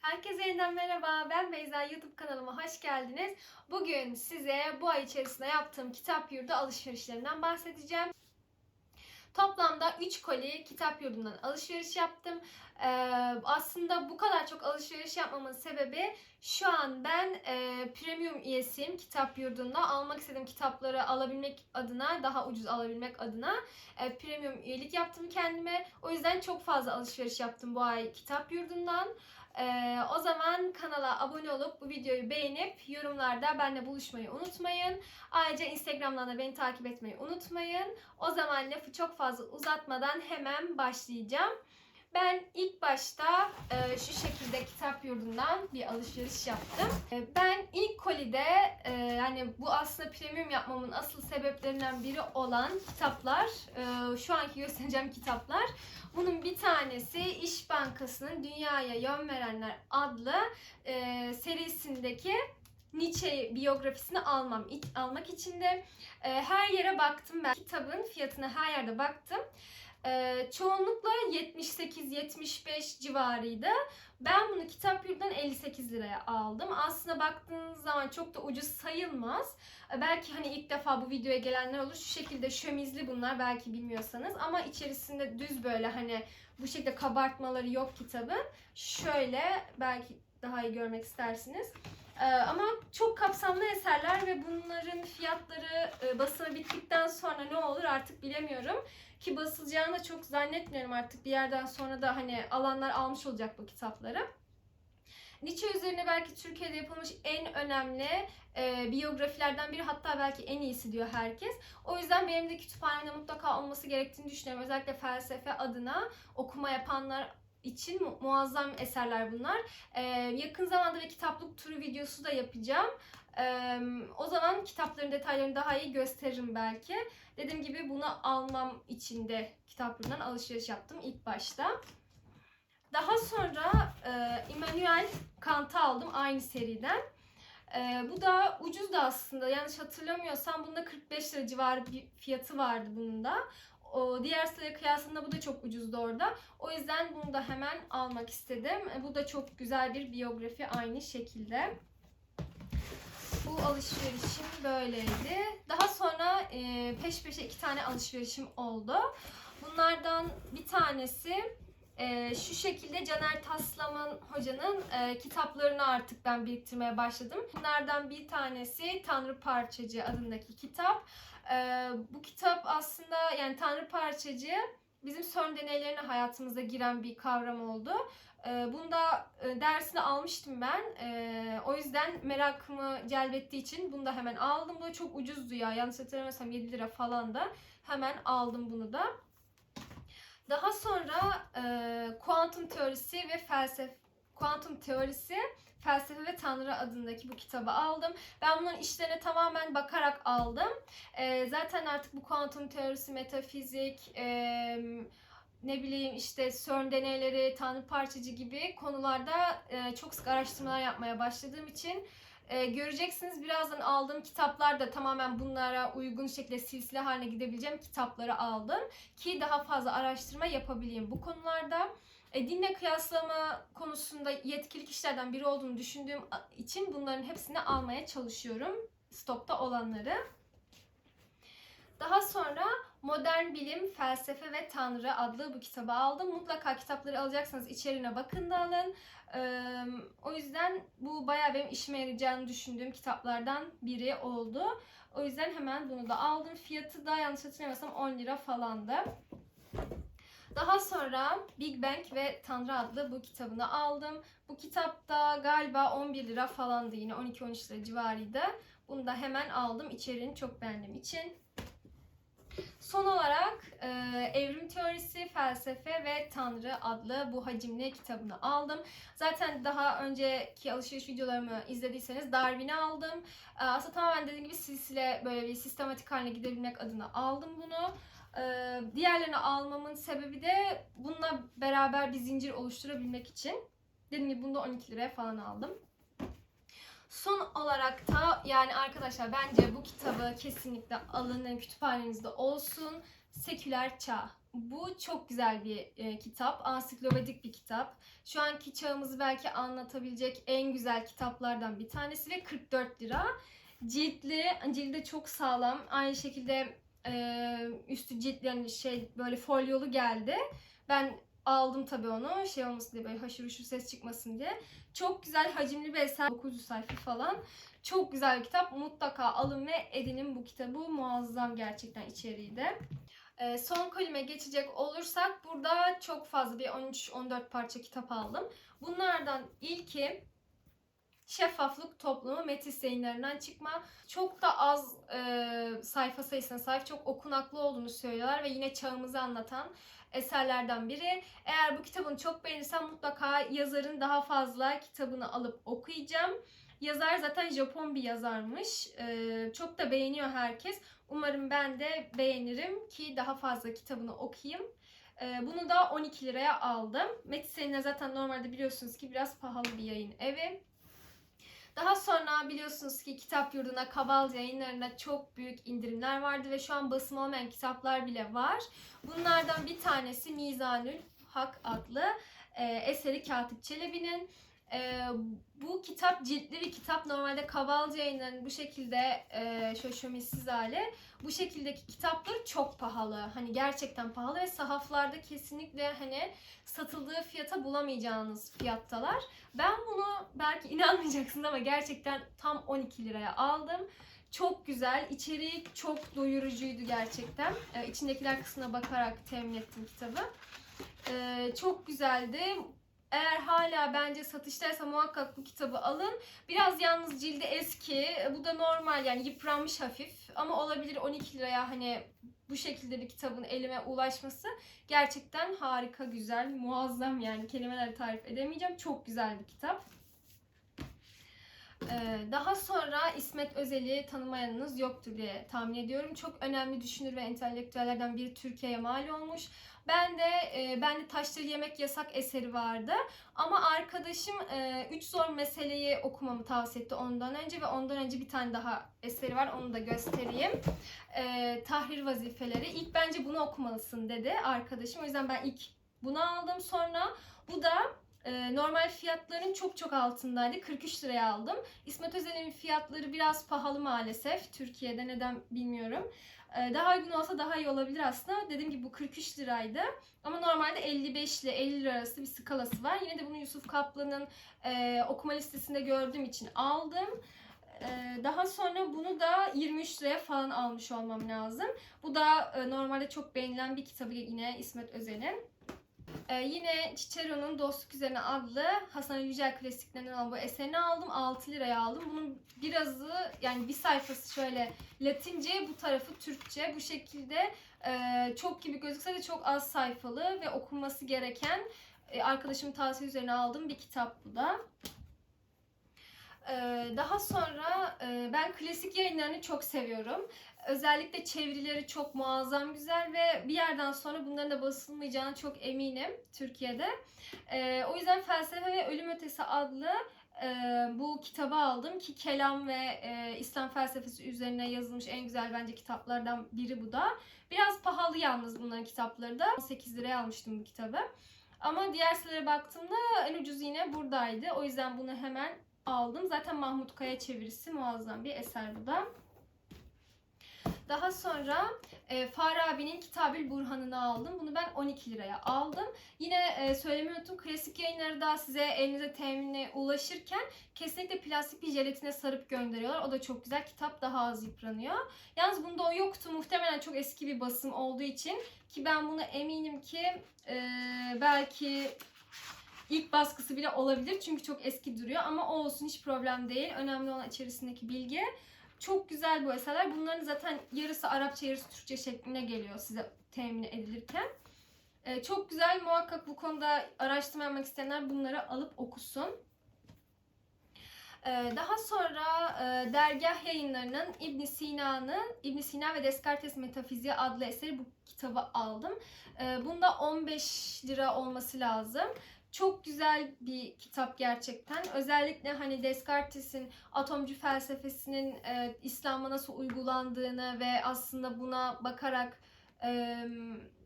Herkese yeniden merhaba. Ben Beyza. YouTube kanalıma hoş geldiniz. Bugün size bu ay içerisinde yaptığım kitap yurdu alışverişlerinden bahsedeceğim. Toplamda 3 koli kitap yurdundan alışveriş yaptım. Ee, aslında bu kadar çok alışveriş yapmamın sebebi şu an ben e, premium üyesiyim kitap yurdunda. Almak istediğim kitapları alabilmek adına, daha ucuz alabilmek adına e, premium üyelik yaptım kendime. O yüzden çok fazla alışveriş yaptım bu ay kitap yurdundan. Ee, o zaman kanala abone olup bu videoyu beğenip yorumlarda benimle buluşmayı unutmayın. Ayrıca Instagram'dan da beni takip etmeyi unutmayın. O zaman lafı çok fazla uzatmadan hemen başlayacağım. Ben ilk başta e, şu şekilde kitap yurdundan bir alışveriş yaptım. E, ben ilk kolide e, yani bu aslında premium yapmamın asıl sebeplerinden biri olan kitaplar, e, şu anki göstereceğim kitaplar. Bunun bir tanesi İş Bankası'nın Dünyaya Yön Verenler adlı e, serisindeki Nietzsche biyografisini almam almak için de e, her yere baktım ben. Kitabın fiyatına her yerde baktım. E, çoğunlukla 78-75 civarıydı. Ben bunu kitap yurdundan 58 liraya aldım. Aslında baktığınız zaman çok da ucuz sayılmaz. E, belki hani ilk defa bu videoya gelenler olur. Şu şekilde şömizli bunlar belki bilmiyorsanız. Ama içerisinde düz böyle hani bu şekilde kabartmaları yok kitabın. Şöyle belki daha iyi görmek istersiniz. Ee, ama çok kapsamlı eserler ve bunların fiyatları e, basımı bittikten sonra ne olur artık bilemiyorum. Ki basılacağını da çok zannetmiyorum artık bir yerden sonra da hani alanlar almış olacak bu kitapları. Nietzsche üzerine belki Türkiye'de yapılmış en önemli e, biyografilerden biri hatta belki en iyisi diyor herkes. O yüzden benim de kütüphanemde mutlaka olması gerektiğini düşünüyorum. Özellikle felsefe adına okuma yapanlar için mu- muazzam eserler bunlar. Ee, yakın zamanda bir kitaplık turu videosu da yapacağım. Ee, o zaman kitapların detaylarını daha iyi gösteririm belki. Dediğim gibi bunu almam için de kitaplarından alışveriş yaptım ilk başta. Daha sonra e, Immanuel Kant'ı aldım aynı seriden. E, bu da ucuz da aslında yanlış hatırlamıyorsam bunda 45 lira civarı bir fiyatı vardı bunun da. O diğer sıraya kıyasında bu da çok ucuzdu orada. O yüzden bunu da hemen almak istedim. Bu da çok güzel bir biyografi aynı şekilde. Bu alışverişim böyleydi. Daha sonra peş peşe iki tane alışverişim oldu. Bunlardan bir tanesi e, şu şekilde Caner Taslam'ın hocanın e, kitaplarını artık ben biriktirmeye başladım. Bunlardan bir tanesi Tanrı Parçacı adındaki kitap. E, bu kitap aslında yani Tanrı Parçacı bizim CERN deneylerine hayatımıza giren bir kavram oldu. E, bunda e, dersini almıştım ben. O yüzden merakımı celbettiği için bunu da hemen aldım. Bu da çok ucuzdu ya. Yanlış hatırlamıyorsam 7 lira falan da. Hemen aldım bunu da. Daha sonra e, kuantum teorisi ve felsefe kuantum teorisi Felsefe ve Tanrı adındaki bu kitabı aldım. Ben bunların işlerine tamamen bakarak aldım. E, zaten artık bu kuantum teorisi, metafizik, e, ne bileyim işte CERN deneyleri, Tanrı parçacı gibi konularda e, çok sık araştırmalar yapmaya başladığım için e, göreceksiniz birazdan aldığım kitaplar da tamamen bunlara uygun şekilde silsile haline gidebileceğim kitapları aldım. Ki daha fazla araştırma yapabileyim bu konularda. E, dinle kıyaslama konusunda yetkili kişilerden biri olduğunu düşündüğüm için bunların hepsini almaya çalışıyorum. Stokta olanları. Daha sonra Modern Bilim, Felsefe ve Tanrı adlı bu kitabı aldım. Mutlaka kitapları alacaksanız içeriğine bakın da alın. Ee, o yüzden bu bayağı benim işime yarayacağını düşündüğüm kitaplardan biri oldu. O yüzden hemen bunu da aldım. Fiyatı da yanlış hatırlamıyorsam 10 lira falandı. Daha sonra Big Bang ve Tanrı adlı bu kitabını aldım. Bu kitapta galiba 11 lira falandı yine 12-13 lira civarıydı. Bunu da hemen aldım içeriğini çok beğendiğim için. Son olarak e, Evrim Teorisi, Felsefe ve Tanrı adlı bu hacimli kitabını aldım. Zaten daha önceki alışveriş videolarımı izlediyseniz Darwin'i aldım. E, aslında tamamen dediğim gibi silsile böyle bir sistematik haline gidebilmek adına aldım bunu. E, diğerlerini almamın sebebi de bununla beraber bir zincir oluşturabilmek için. Dediğim gibi bunu da 12 liraya falan aldım. Son olarak da yani arkadaşlar bence bu kitabı kesinlikle alın kütüphanenizde olsun. Seküler Çağ. Bu çok güzel bir e, kitap. Ansiklopedik bir kitap. Şu anki çağımızı belki anlatabilecek en güzel kitaplardan bir tanesi ve 44 lira. Ciltli, cilde çok sağlam. Aynı şekilde e, üstü ciltli yani şey böyle folyolu geldi. Ben aldım tabii onu şey olmasın diye böyle haşır huşur ses çıkmasın diye. Çok güzel hacimli bir eser. 900 sayfa falan. Çok güzel bir kitap. Mutlaka alın ve edinin bu kitabı. Muazzam gerçekten içeriği de. Ee, son kolime geçecek olursak burada çok fazla bir 13-14 parça kitap aldım. Bunlardan ilki Şeffaflık Toplumu Metis yayınlarından çıkma. Çok da az e, sayfa sayısına sahip, çok okunaklı olduğunu söylüyorlar ve yine çağımızı anlatan eserlerden biri. Eğer bu kitabını çok beğenirsem mutlaka yazarın daha fazla kitabını alıp okuyacağım. Yazar zaten Japon bir yazarmış. Ee, çok da beğeniyor herkes. Umarım ben de beğenirim ki daha fazla kitabını okuyayım. Ee, bunu da 12 liraya aldım. Metis zaten normalde biliyorsunuz ki biraz pahalı bir yayın evi. Daha sonra biliyorsunuz ki kitap yurduna Kabal yayınlarında çok büyük indirimler vardı ve şu an basım olmayan kitaplar bile var. Bunlardan bir tanesi Mizanül Hak adlı e, eseri Katip Çelebi'nin. E, bu kitap ciltli bir kitap. Normalde yayınlarının bu şekilde e, şöyle şöminsiz hali. Bu şekildeki kitapları çok pahalı. Hani gerçekten pahalı ve sahaflarda kesinlikle hani satıldığı fiyata bulamayacağınız fiyattalar. Ben bunu belki inanmayacaksın ama gerçekten tam 12 liraya aldım. Çok güzel. İçeriği çok doyurucuydu gerçekten. Ee, içindekiler kısmına bakarak temin ettim kitabı. Ee, çok güzeldi. Eğer hala bence satıştaysa muhakkak bu kitabı alın. Biraz yalnız cildi eski. Bu da normal yani yıpranmış hafif. Ama olabilir 12 liraya hani bu şekilde bir kitabın elime ulaşması gerçekten harika, güzel, muazzam yani kelimelerle tarif edemeyeceğim. Çok güzel bir kitap. Ee, daha sonra İsmet Özel'i tanımayanınız yoktur diye tahmin ediyorum. Çok önemli düşünür ve entelektüellerden biri Türkiye'ye mal olmuş. Ben de e, ben de Taşları Yemek Yasak eseri vardı. Ama arkadaşım e, Üç Zor Meseleyi okumamı tavsiye etti ondan önce ve ondan önce bir tane daha eseri var. Onu da göstereyim. E, tahrir vazifeleri. İlk bence bunu okumalısın dedi arkadaşım. O yüzden ben ilk bunu aldım. Sonra bu da e, normal fiyatların çok çok altındaydı. 43 liraya aldım. İsmet Özel'in fiyatları biraz pahalı maalesef. Türkiye'de neden bilmiyorum. E, daha uygun olsa daha iyi olabilir aslında. Dediğim gibi bu 43 liraydı. Ama normalde 55 ile 50 lira arası bir skalası var. Yine de bunu Yusuf Kaplan'ın e, okuma listesinde gördüğüm için aldım. E, daha sonra bunu da 23 liraya falan almış olmam lazım. Bu da e, normalde çok beğenilen bir kitabı yine İsmet Özel'in. Ee, yine Cicero'nun Dostluk Üzerine adlı Hasan Yücel klasiklerinden olan bu eserini aldım. 6 liraya aldım. Bunun birazı yani bir sayfası şöyle Latince bu tarafı Türkçe. Bu şekilde e, çok gibi gözükse de çok az sayfalı ve okunması gereken e, arkadaşımın tavsiye üzerine aldığım bir kitap bu da. Ee, daha sonra e, ben klasik yayınlarını çok seviyorum. Özellikle çevirileri çok muazzam güzel ve bir yerden sonra bunların da basılmayacağına çok eminim Türkiye'de. Ee, o yüzden Felsefe ve Ölüm Ötesi adlı e, bu kitabı aldım ki kelam ve e, İslam felsefesi üzerine yazılmış en güzel bence kitaplardan biri bu da. Biraz pahalı yalnız bunların kitapları da. 18 liraya almıştım bu kitabı. Ama diğer sitelere baktığımda en ucuz yine buradaydı. O yüzden bunu hemen aldım. Zaten Mahmut Kaya çevirisi muazzam bir eser bu da. Daha sonra e, Farabi'nin Kitabül Burhan'ını aldım. Bunu ben 12 liraya aldım. Yine e, söylemeyi unuttum. Klasik yayınları da size elinize teminle ulaşırken kesinlikle plastik bir jelatine sarıp gönderiyorlar. O da çok güzel. Kitap daha az yıpranıyor. Yalnız bunda o yoktu. Muhtemelen çok eski bir basım olduğu için ki ben bunu eminim ki e, belki ilk baskısı bile olabilir. Çünkü çok eski duruyor ama o olsun hiç problem değil. Önemli olan içerisindeki bilgi. Çok güzel bu eserler. Bunların zaten yarısı Arapça yarısı Türkçe şeklinde geliyor size temin edilirken. Ee, çok güzel. Muhakkak bu konuda araştırma yapmak isteyenler bunları alıp okusun. Ee, daha sonra e, dergah yayınlarının İbn Sina'nın İbn Sina ve Descartes Metafiziği adlı eseri bu kitabı aldım. Ee, bunda 15 lira olması lazım. Çok güzel bir kitap gerçekten. Özellikle hani Descartes'in atomcu felsefesinin e, İslam'a nasıl uygulandığını ve aslında buna bakarak e,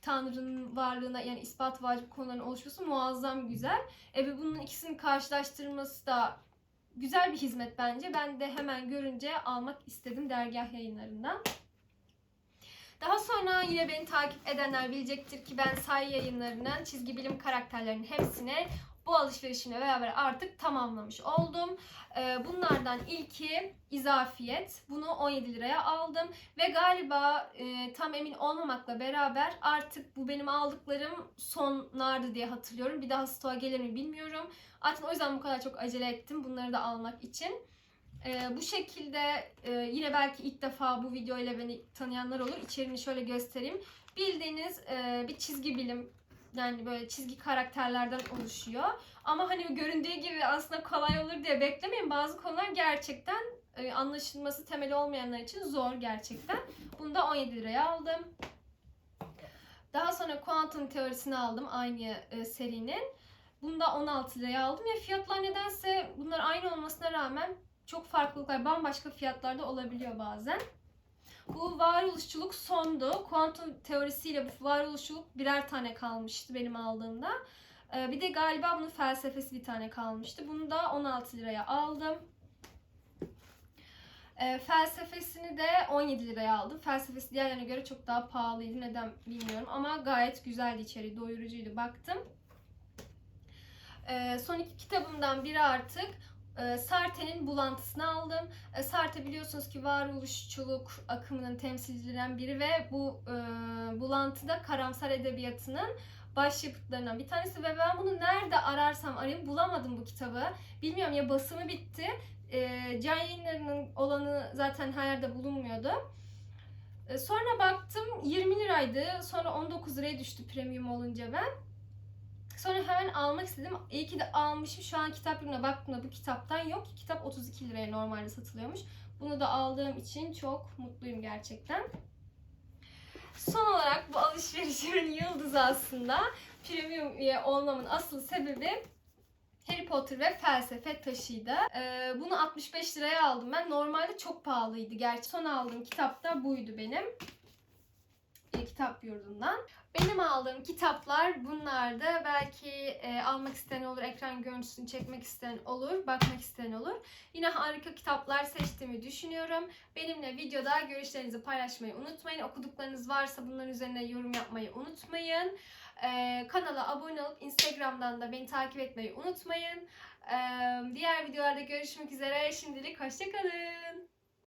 Tanrı'nın varlığına yani ispat vacip konuların oluşması muazzam güzel. E, ve bunun ikisinin karşılaştırılması da güzel bir hizmet bence. Ben de hemen görünce almak istedim dergah yayınlarından. Daha sonra yine beni takip edenler bilecektir ki ben say yayınlarının çizgi bilim karakterlerinin hepsine bu alışverişimle beraber artık tamamlamış oldum. Ee, Bunlardan ilki izafiyet. Bunu 17 liraya aldım. Ve galiba e, tam emin olmamakla beraber artık bu benim aldıklarım sonlardı diye hatırlıyorum. Bir daha stoğa gelir mi bilmiyorum. Artık o yüzden bu kadar çok acele ettim bunları da almak için. Ee, bu şekilde e, yine belki ilk defa bu video ile beni tanıyanlar olur. İçeriğini şöyle göstereyim. Bildiğiniz e, bir çizgi bilim yani böyle çizgi karakterlerden oluşuyor. Ama hani göründüğü gibi aslında kolay olur diye beklemeyin. Bazı konular gerçekten e, anlaşılması temeli olmayanlar için zor gerçekten. Bunu da 17 liraya aldım. Daha sonra kuantum teorisini aldım aynı e, serinin. Bunu da 16 liraya aldım. Ya fiyatlar nedense bunlar aynı olmasına rağmen çok farklılıklar bambaşka fiyatlarda olabiliyor bazen. Bu varoluşçuluk sondu. Kuantum teorisiyle bu varoluşçuluk birer tane kalmıştı benim aldığımda. Ee, bir de galiba bunun felsefesi bir tane kalmıştı. Bunu da 16 liraya aldım. Ee, felsefesini de 17 liraya aldım. Felsefesi diğerlerine göre çok daha pahalıydı. Neden bilmiyorum ama gayet güzeldi içeriği. Doyurucuydu. Baktım. Ee, son iki kitabımdan biri artık e, Sartre'nin bulantısını aldım. E, Sartre biliyorsunuz ki varoluşçuluk akımının temsilcilerinden biri ve bu e, bulantıda karamsar edebiyatının başyapıtlarından bir tanesi ve ben bunu nerede ararsam arayayım bulamadım bu kitabı. Bilmiyorum ya basımı bitti. E, can yayınlarının olanı zaten her yerde bulunmuyordu. Sonra baktım 20 liraydı. Sonra 19 liraya düştü premium olunca ben. Sonra hemen almak istedim. İyi ki de almışım. Şu an kitap ürüne baktığımda bu kitaptan yok. Kitap 32 liraya normalde satılıyormuş. Bunu da aldığım için çok mutluyum gerçekten. Son olarak bu alışverişimin yıldızı aslında premium üye olmamın asıl sebebi Harry Potter ve felsefe taşıydı. Ee, bunu 65 liraya aldım ben. Normalde çok pahalıydı gerçi. Son aldığım kitap da buydu benim. E, kitap yurdundan. Benim aldığım kitaplar bunlardı. Belki e, almak isteyen olur, ekran görüntüsünü çekmek isteyen olur, bakmak isteyen olur. Yine harika kitaplar seçtiğimi düşünüyorum. Benimle videoda görüşlerinizi paylaşmayı unutmayın. Okuduklarınız varsa bunların üzerine yorum yapmayı unutmayın. E, kanala abone olup Instagram'dan da beni takip etmeyi unutmayın. E, diğer videolarda görüşmek üzere. Şimdilik hoşçakalın.